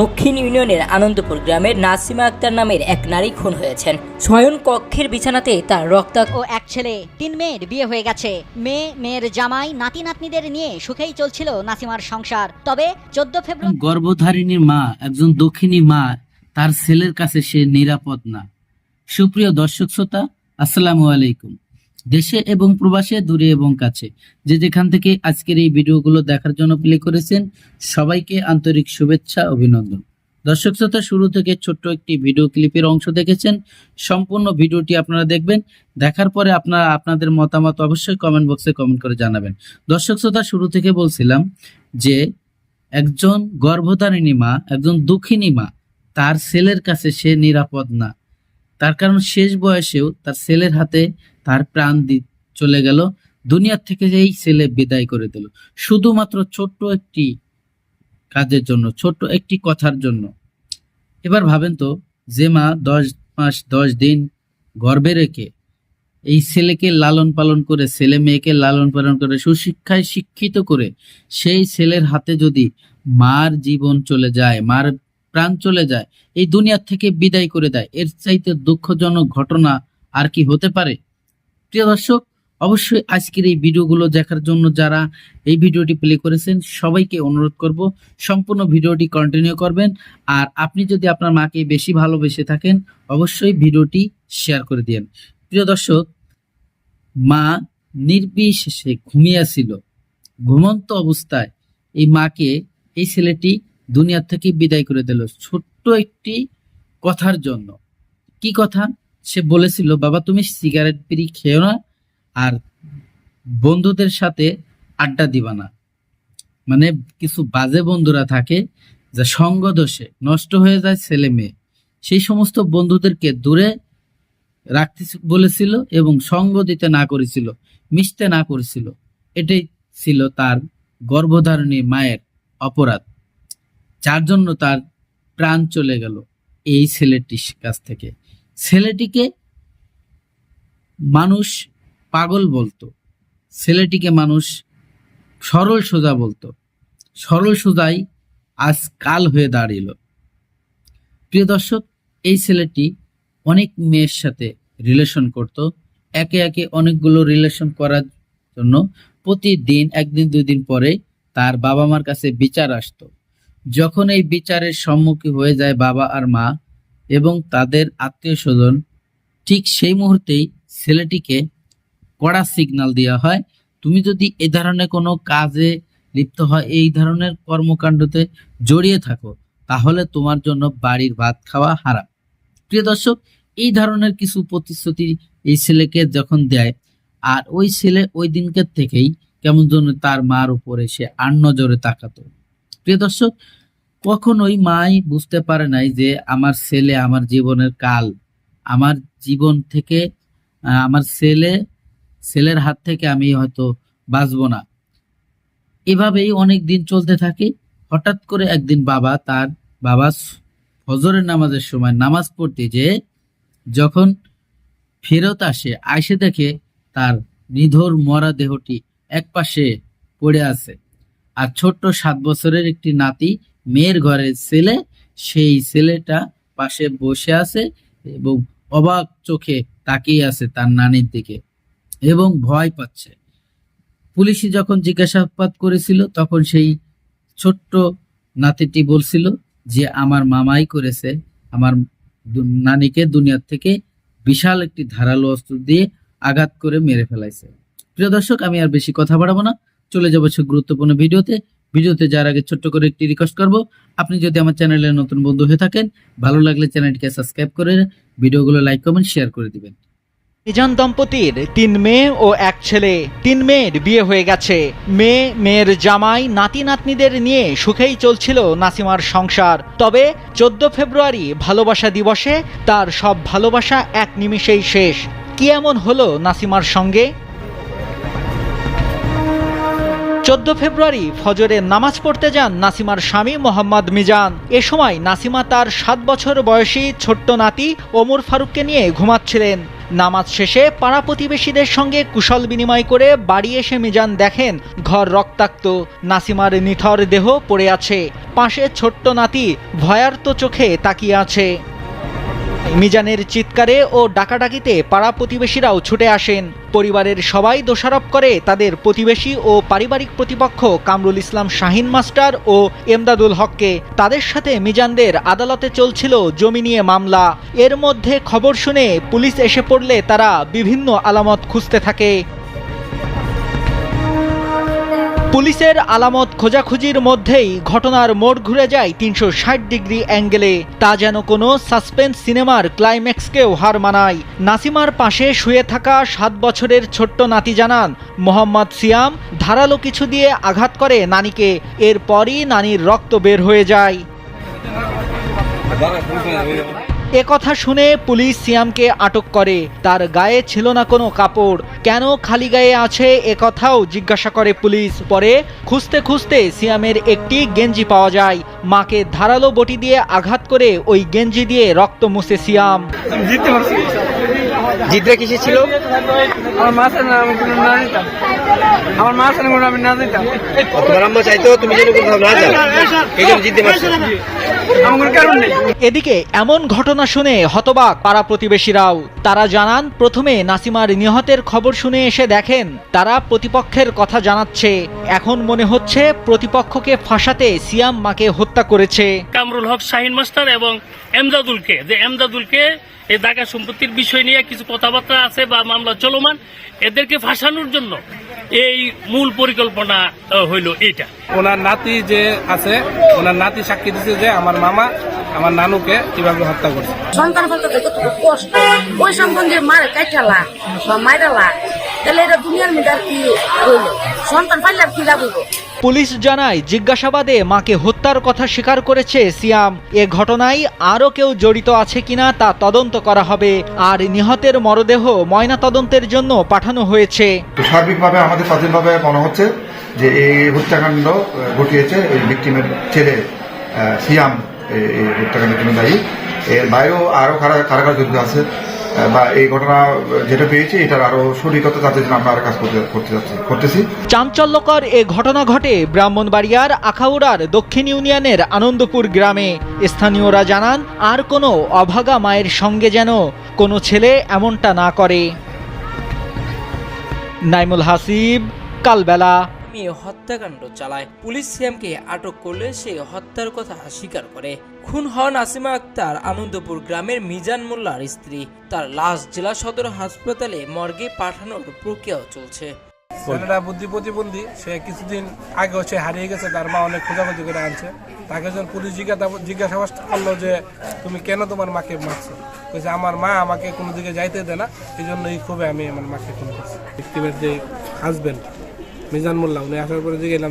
দক্ষিণ ইউনিয়নের আনন্দপুর গ্রামের নাসিমা আক্তার নামের এক নারী খুন হয়েছেন। শয়ন কক্ষের বিছানাতে তার রক্তাক্ত ও এক ছেলে তিন মেয়ের বিয়ে হয়ে গেছে। মেয়ে মেয়ের জামাই নাতি নাতনিদের নিয়ে সুখেই চলছিল নাসিমার সংসার। তবে চোদ্দ ফেব্রুয়ারি গর্ভধারিণী মা একজন দক্ষিণী মা তার ছেলের কাছে সে নিরাপদ না। সুপ্রিয় দর্শক শ্রোতা আসসালামু আলাইকুম। দেশে এবং প্রবাসে, দূরে এবং কাছে। যে যেখান থেকে আজকের এই ভিডিওগুলো দেখার জন্য প্লে করেছেন, সবাইকে আন্তরিক শুভেচ্ছা, অভিনন্দন। দর্শক শ্রোতা, শুরু থেকে ছোট্ট একটি ভিডিও ক্লিপের অংশ দেখেছেন। সম্পূর্ণ ভিডিওটি আপনারা দেখবেন। দেখার পরে আপনারা, আপনাদের মতামত অবশ্যই কমেন্ট বক্সে কমেন্ট করে জানাবেন। দর্শক শ্রোতা, শুরু থেকে বলছিলাম যে, একজন গর্ভধারিণী মা, একজন দুঃখিনী মা, তার ছেলের কাছে সে নিরাপদ না। তার কারণ শেষ বয়সেও তার ছেলের হাতে তার প্রাণ দি চলে গেল। দুনিয়ার থেকে এই ছেলে বিদায় করে দিল। শুধুমাত্র ছোট্ট একটি কাজের জন্য, ছোট্ট একটি কথার জন্য। এবার ভাবেন তো, যে মা দশ মাস, দশ দিন গর্ভে রেখে এই ছেলেকে লালন পালন করে, ছেলে মেয়েকে লালন পালন করে, সুশিক্ষায় শিক্ষিত করে, সেই ছেলের হাতে যদি মার জীবন চলে যায়, মার প্রাণ চলে যায়, এই দুনিয়ার থেকে বিদায় করে দেয়। এর চাইতে দুঃখজনক ঘটনা আর কি হতে পারে? প্রিয় দর্শক, অবশ্যই আজকের এই ভিডিওগুলো দেখার জন্য যারা এই ভিডিওটি প্লে করেছেন, সবাইকে অনুরোধ করব সম্পূর্ণ ভিডিওটি কন্টিনিউ করবেন। আর আপনি যদি আপনার মাকে বেশি ভালোবেসে থাকেন, অবশ্যই ভিডিওটি শেয়ার করে দিন প্রিয় দর্শক, মা নির্বিশেষে ঘুমিয়েছিল ঘুমন্ত অবস্থায় এই মাকে, এই ছেলেটি দুনিয়া থেকে বিদায় করে দিল। ছোট্ট একটি কথার জন্য। কি কথা? সে বলেছিল, বাবা, তুমি সিগারেট বিড়ি খেও না আর বন্ধুদের সাথে আড্ডা দিবা না। মানে কিছু বাজে বন্ধুরা থাকে যা সঙ্গ দোষে, নষ্ট হয়ে যায় ছেলে মেয়ে। সেই সমস্ত বন্ধুদেরকে দূরে রাখতে বলেছিল এবং সঙ্গ দিতে না করেছিল, মিশতে না করেছিল। এটাই ছিল তার গর্ভধারণী মায়ের অপরাধ। যার জন্য তার প্রাণ চলে গেল এই ছেলেটির কাছ থেকে। ছেলেটিকে মানুষ পাগল বলতো। ছেলেটিকে মানুষ সরল সোজা বলতো। সরল সোজাই আজ কাল হয়ে দাঁড়িল। প্রিয় দর্শক, এই ছেলেটি অনেক মেয়ের সাথে রিলেশন করত। একে একে অনেকগুলো রিলেশন করার জন্য প্রতিদিন, একদিন, দুই দিন পরে তার বাবা মার কাছে বিচার আসতো। যখন এই বিচারের সম্মুখীন হয়ে যায় বাবা আর মা এবং তাদের আত্মীয় স্বজন ঠিক সেই মুহূর্তেই ছেলেটিকে কড়া সিগন্যাল দেওয়া হয়, তুমি যদি এ ধরনের কোনো কাজে লিপ্ত হয়, এই ধরনের কর্মকাণ্ডতে জড়িয়ে থাকো, তাহলে তোমার জন্য বাড়ির ভাত খাওয়া হারাম। প্রিয় দর্শক, এই ধরনের কিছু প্রতিশ্রুতি এই ছেলেকে যখন দেয়, আর ওই ছেলে ওই দিনকার থেকেই কেমন যেন তার মার উপরে সে আর নজরে তাকাতো। প্রিয় দর্শক, কখনোই মাই বুঝতে পারে নাই যে আমার ছেলে আমার জীবনের কাল। আমার জীবন থেকে আমার ছেলে, ছেলের হাত থেকে আমি হয়তো বাঁচবো না। এভাবেই অনেক দিন চলতে থাকে। হঠাৎ করে একদিন বাবা তার বাবা ফজরের নামাজের সময় নামাজ পড়তে যে যখন ফেরত আসে, আইসে দেখে তার নিধর মরা দেহটি একপাশে পড়ে আছে। আর ছোট্ট সাত বছরের একটি নাতি, মেয়ের ঘরের ছেলে, সেই ছেলেটা পাশে বসে আছে এবং অবাক চোখে তাকিয়ে আছে তার নানির দিকে এবং ভয় পাচ্ছে। পুলিশি যখন জিজ্ঞাসাবাদ করেছিল, তখন সেই ছোট্ট নাতিটি বলছিল যে, আমার মামাই করেছে। আমার নানিকে দুনিয়ার থেকে বিশাল একটি ধারালো অস্ত্র দিয়ে আঘাত করে মেরে ফেলাইছে। প্রিয় দর্শক, আমি আর বেশি কথা বাড়াবো না। চলে যাব সে গুরুত্বপূর্ণ ভিডিওতে। ভিডিওতে যার আগে ছোট্ট করে একটি রিকোয়েস্ট করব। আপনি যদি আমার চ্যানেলে নতুন বন্ধু হয়ে থাকেন, ভালো লাগলে চ্যানেলটিকে সাবস্ক্রাইব করে ভিডিওগুলো লাইক কমেন্ট শেয়ার করে দিবেন। মিজান দম্পতির তিন মেয়ে ও এক ছেলে। তিন মেয়ের বিয়ে হয়ে গেছে। মেয়ে, মেয়ের জামাই, নাতি, নাতনিদের নিয়ে সুখেই চলছিল নাসিমার সংসার। তবে চোদ্দ ফেব্রুয়ারি ভালোবাসা দিবসে তার সব ভালোবাসা এক নিমিষেই শেষ। কি এমন হলো নাসিমার সঙ্গে? চোদ্দ ফেব্রুয়ারি ফজরে নামাজ পড়তে যান নাসিমার স্বামী মোহাম্মদ মিজান। এ সময় নাসিমা তার সাত বছর বয়সী ছোট্ট নাতি ওমর ফারুককে নিয়ে ঘুমাচ্ছিলেন। নামাজ শেষে পাড়া প্রতিবেশীদের সঙ্গে কুশল বিনিময় করে বাড়ি এসে মিজান দেখেন, ঘর রক্তাক্ত। নাসিমার নিথর দেহ পড়ে আছে। পাশে ছোট্ট নাতি ভয়ার্ত চোখে তাকিয়ে আছে। মিজানের চিৎকারে ও ডাকাডাকিতে পাড়া প্রতিবেশীরাও ছুটে আসেন। পরিবারের সবাই দোষারোপ করে তাদের প্রতিবেশী ও পারিবারিক প্রতিপক্ষ কামরুল ইসলাম শাহিন মাস্টার ও এমদাদুল হককে। তাদের সাথে মিজানদের আদালতে চলছিল জমি নিয়ে মামলা। এর মধ্যে খবর শুনে পুলিশ এসে পড়লে তারা বিভিন্ন আলামত খুঁজতে থাকে। পুলিশের আলামত খোঁজাখুঁজির মধ্যেই ঘটনার মোড় ঘুরে যায় তিনশো ষাট ডিগ্রি অ্যাঙ্গেলে। তা যেন কোনো সাসপেন্স সিনেমার ক্লাইম্যাক্সকেও হার মানায়। নাসিমার পাশে শুয়ে থাকা সাত বছরের ছোট্ট নাতি জানান, মোহাম্মদ সিয়াম ধারালো কিছু দিয়ে আঘাত করে নানিকে, এরপরই নানির রক্ত বের হয়ে যায়। এ কথা শুনে পুলিশ সিয়ামকে আটক করে। তার গায়ে ছিল না কোনো কাপড়। কেন খালি গায়ে আছে এ কথাও জিজ্ঞাসা করে পুলিশ। পরে খুঁজতে খুঁজতে সিয়ামের একটি গেঞ্জি পাওয়া যায়। মাকে ধারালো বটি দিয়ে আঘাত করে ওই গেঞ্জি দিয়ে রক্ত মুছে সিয়াম। জিদ্রা কিসে ছিল? আমার মা আছে আমি কোনো না দিতাম আমার মা কোনো আমি না দিতাম তোমার আম্মা চাইতো তুমি যেন কোথাও না যাও। এই জন্য এদিকে এমন ঘটনা শুনে হতবাক পাড়া প্রতিবেশীরাও। তারা জানান প্রথমে নাসিমার নিহতের খবর শুনে এসে দেখেন তারা প্রতিপক্ষের কথা জানাচ্ছে। এখন মনে হচ্ছে প্রতিপক্ষকে ফাঁসাতে সিয়াম মাকে হত্যা করেছে। কামরুল হক শাহিন মাস্টার এবং এমদাদুলকে যে এমদাদুলকে এই দাগা সম্পত্তির বিষয় নিয়ে কিছু কথাবার্তা আছে বা মামলা চলমান এদেরকে ফাঁসানোর জন্য এই মূল পরিকল্পনা হইল এটা ওনার নাতি যে আছে ওনার নাতি সাক্ষী দিচ্ছে যে আমার মামা আমার নানুকে কীভাবে হত্যা করছে। সন্তান বলতে তো কত কষ্ট। ওই সম্বন্ধে মারে কাইটালা বা মাইরালা। তাহলে এটা দুনিয়ার মধ্যে আর কি রইল? সন্তান পাইলে আর কি লাভ হইব? পুলিশ জানায় জিজ্ঞাসাবাদে মাকে হত্যার কথা স্বীকার করেছে সিয়াম। এ ঘটনায় আরও কেউ জড়িত আছে কিনা তা তদন্ত করা হবে। আর নিহতের মরদেহ ময়না তদন্তের জন্য পাঠানো হয়েছে। সার্বিকভাবে আমাদের স্বাধীনভাবে মনে হচ্ছে যে এই হত্যাকাণ্ড ঘটিয়েছে এই ভিক্টিমের ছেলে সিয়াম এই হত্যাকাণ্ডের জন্য দায়ী। এর বাইরেও আরও কারা কারাগার জড়িত আছে। বা এই ঘটনা যেটা পেয়েছি, এটার আরও সঠিকতা জন্য আমরা আর কাজ করতে করতেছি। চাঞ্চল্যকর এ ঘটনা ঘটে ব্রাহ্মণবাড়িয়ার আখাউড়ার দক্ষিণ ইউনিয়নের আনন্দপুর গ্রামে। স্থানীয়রা জানান, আর কোনো অভাগা মায়ের সঙ্গে যেন কোনো ছেলে এমনটা না করে। নাইমুল হাসিব, কালবেলা। মেয়ে হত্যাকাণ্ড চালায়। পুলিশ সিয়ামকে আটক করলে সে হত্যার কথা স্বীকার করে। খুন হওয়া নাসিমা আক্তার আনন্দপুর গ্রামের মিজান মোল্লার স্ত্রী। তার লাশ জেলা সদর হাসপাতালে মর্গে পাঠানোর প্রক্রিয়াও চলছে। ছেলেটা বুদ্ধি প্রতিবন্ধী সে কিছুদিন আগে সে হারিয়ে গেছে তার মা অনেক খোঁজাখুঁজি করে আনছে। তাকে যখন পুলিশ জিজ্ঞাসা জিজ্ঞাসাবাদ করল যে তুমি কেন তোমার মাকে মারছো? বলছে আমার মা আমাকে কোনো দিকে যাইতে দেয় না এই জন্য এই ক্ষোভে আমি আমার মাকে খুন করছি। ভিক্টিমের যে হাজবেন্ড মিজান মোল্লা উনি আসার পরে যে গেলাম